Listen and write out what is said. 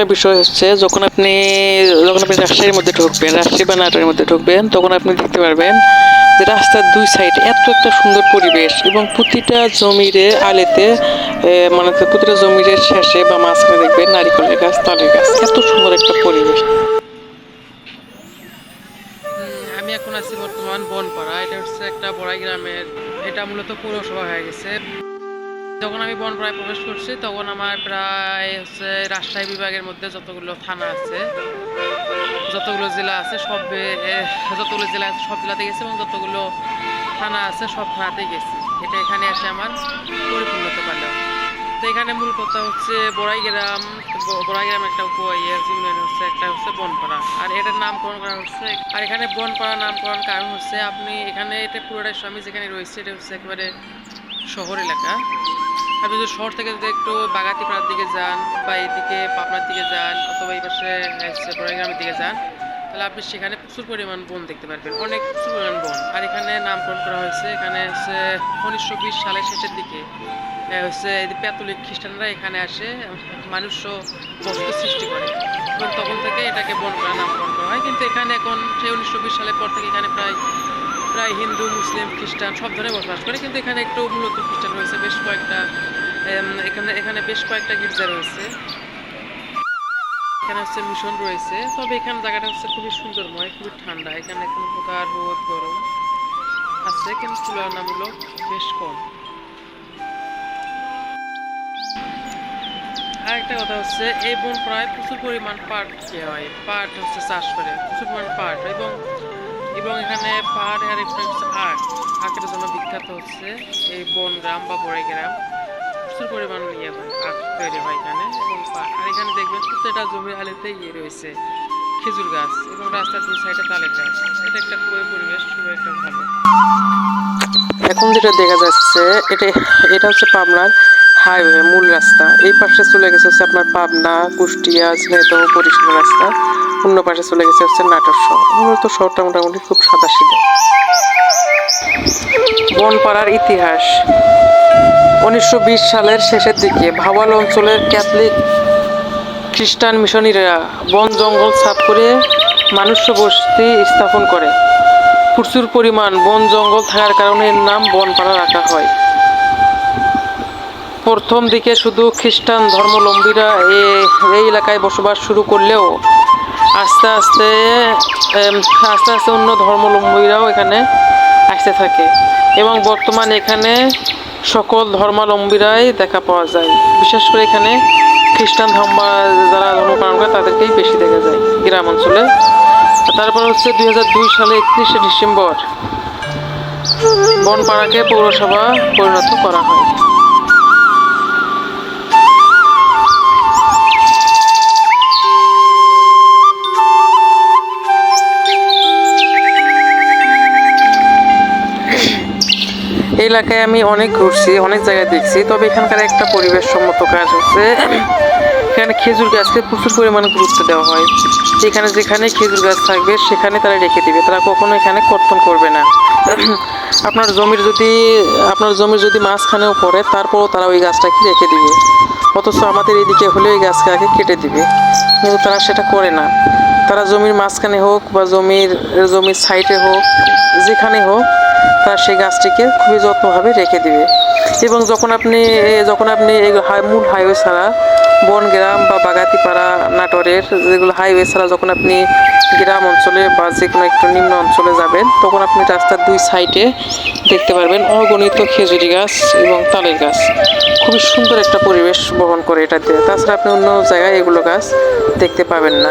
একটা বিষয় হচ্ছে, যখন আপনি যখন আপনি রাজশাহীর মধ্যে ঢুকবেন, রাজশাহী বা নাটোরের মধ্যে ঢুকবেন, তখন আপনি দেখতে পারবেন যে রাস্তার দুই সাইডে এত একটা সুন্দর পরিবেশ এবং প্রতিটা জমিরে আলেতে মানে প্রতিটা জমির শেষে বা মাঝখানে দেখবেন নারিকলের গাছ, তালের গাছ। এত সুন্দর একটা পরিবেশ। আমি এখন আছি বর্তমান বনপাড়া। এটা হচ্ছে একটা বড়াই গ্রামের, এটা মূলত পৌরসভা হয়ে গেছে। যখন আমি বনপাড়ায় প্রবেশ করছি, তখন আমার প্রায় হচ্ছে রাজশাহী বিভাগের মধ্যে যতগুলো থানা আছে, যতগুলো জেলা আছে, সব যতগুলো জেলা আছে, সব জেলাতে গেছি এবং যতগুলো থানা আছে, সব থানাতেই গেছি। এটা এখানে এসে আমার পরিপূর্ণতা পেলাম তো এখানে মূল কথা হচ্ছে বড়াই গ্রাম বড়াই গ্রাম একটা ইউনিয়ন হচ্ছে একটা হচ্ছে বনপাড়া। আর এটার নামকরণ করা হচ্ছে, আর এখানে বনপাড়া নামকরণ কারণ হচ্ছে আপনি এখানে, এটা পুরোটাই স্বামী যেখানে রয়েছে, এটা হচ্ছে একেবারে শহর এলাকা। আপনি যদি শহর থেকে যদি একটু বাগাতিপাড়ার দিকে যান বা এইদিকে পাবনার দিকে যান অথবা এই পাশে হচ্ছে বড়াইগ্রামের দিকে যান, তাহলে আপনি সেখানে প্রচুর পরিমাণ বন দেখতে পারবেন, অনেক প্রচুর পরিমাণ বন। আর এখানে নামকরণ করা হয়েছে, এখানে হচ্ছে উনিশশো বিশ সালের শেষের দিকে হচ্ছে প্যাতলিক খ্রিস্টানরা এখানে আসে মানুষও বসতি সৃষ্টি করে। এবং তখন থেকে এটাকে বন করা, নামকরণ করা হয়। কিন্তু এখানে এখন সেই উনিশশো বিশ সালের পর থেকে এখানে প্রায় প্রায় হিন্দু, মুসলিম, খ্রিস্টান সব ধরনের বসবাস করে, কিন্তু এখানে একটু মূলত খ্রিস্টান রয়েছে। বেশ কয়েকটা এখানে এখানে বেশ কয়েকটা গির্জা রয়েছে। এখানে হচ্ছে মিশন রয়েছে। তবে এখানে জায়গাটা হচ্ছে খুবই সুন্দরময়, খুবই ঠান্ডা। এখানে কোনো প্রকার রোদ, গরম আছে, কিন্তু তুলনামূলক বেশ কম। আর একটা কথা হচ্ছে, এই বন প্রায় প্রচুর পরিমাণ পাট ইয়ে হয়। পাট হচ্ছে চাষ করে, প্রচুর পরিমাণ পাট। এবং এবং এখানে পাহাড় আর হচ্ছে আখ। জন্য বিখ্যাত হচ্ছে এই বন গ্রাম বা বড়াই গ্রাম প্রচুর পরিমাণ ইয়ে হয় আখ তৈরি হয় এখানে। এবং আর এখানে দেখবেন প্রত্যেকটা জমির আলেতে ইয়ে রয়েছে, খেজুর গাছ এবং রাস্তার দুই সাইডে তালের গাছ। এটা একটা খুবই পরিবেশ, খুবই একটা ভালো। এখন যেটা দেখা যাচ্ছে, এটা এটা হচ্ছে পাবনার হাইওয়ে, মূল রাস্তা। এই পাশে চলে গেছে হচ্ছে আপনার পাবনা, কুষ্টিয়া, ঝিনাইদহ বরিশাল রাস্তা। অন্য পাশে চলে গেছে হচ্ছে নাটোর শহর। মূলত শহরটা মোটামুটি খুব সাদা সিধে বনপাড়ার ইতিহাস। উনিশশো বিশ সালের শেষের দিকে ভাওয়াল অঞ্চলের ক্যাথলিক খ্রিস্টান মিশনারিরা বন জঙ্গল সাফ করে মানুষ বসতি স্থাপন করে। প্রচুর পরিমাণ বন জঙ্গল থাকার কারণে এর নাম বনপাড়া রাখা হয়। প্রথম দিকে শুধু খ্রিস্টান ধর্মলম্বীরা এই এলাকায় বসবাস শুরু করলেও আস্তে আস্তে আস্তে আস্তে অন্য ধর্মাবলম্বীরাও এখানে আসতে থাকে। এবং বর্তমানে এখানে সকল ধর্মাবলম্বীরাই দেখা পাওয়া যায়। বিশেষ করে এখানে খ্রিস্টান ধর্ম, যারা ধর্ম পালন করে তাদেরকেই বেশি দেখা যায় গ্রাম অঞ্চলে। তারপর হচ্ছে দু হাজার দুই সালে একত্রিশে ডিসেম্বর বনপাড়াকে পৌরসভা পরিণত করা হয়। এই এলাকায় আমি অনেক ঘুরছি, অনেক জায়গায় দেখছি, তবে এখানকার একটা পরিবেশ সম্মত কাজ হচ্ছে এখানে খেজুর গাছকে প্রচুর পরিমাণে গুরুত্ব দেওয়া হয়। যেখানে যেখানে খেজুর গাছ থাকবে, সেখানে তারা রেখে দিবে। তারা কখনো এখানে কর্তন করবে না। আপনার জমির যদি, আপনার জমির যদি মাঝখানেও পড়ে, তারপরও তারা ওই গাছটাকে রেখে দিবে। অথচ আমাদের এদিকে হলে ওই আগে কেটে দিবে। কিন্তু তারা সেটা করে না। তারা জমির মাঝখানে হোক বা জমির জমির সাইডে হোক, যেখানে হোক তারা সেই গাছটিকে খুবই যত্নভাবে রেখে দিবে। এবং যখন আপনি যখন আপনি এই মূল হাইওয়ে ছাড়া বনগ্রাম বা বাগাতিপাড়া নাটোরের যেগুলো হাইওয়ে ছাড়া যখন আপনি গ্রাম অঞ্চলে বা যে কোনো একটু নিম্ন অঞ্চলে যাবেন, তখন আপনি রাস্তার দুই সাইডে দেখতে পারবেন অগণিত খেজুরি গাছ এবং তালের গাছ। খুবই সুন্দর একটা পরিবেশ বহন করে এটা দিয়ে। তাছাড়া আপনি অন্য জায়গায় এগুলো গাছ দেখতে পাবেন না।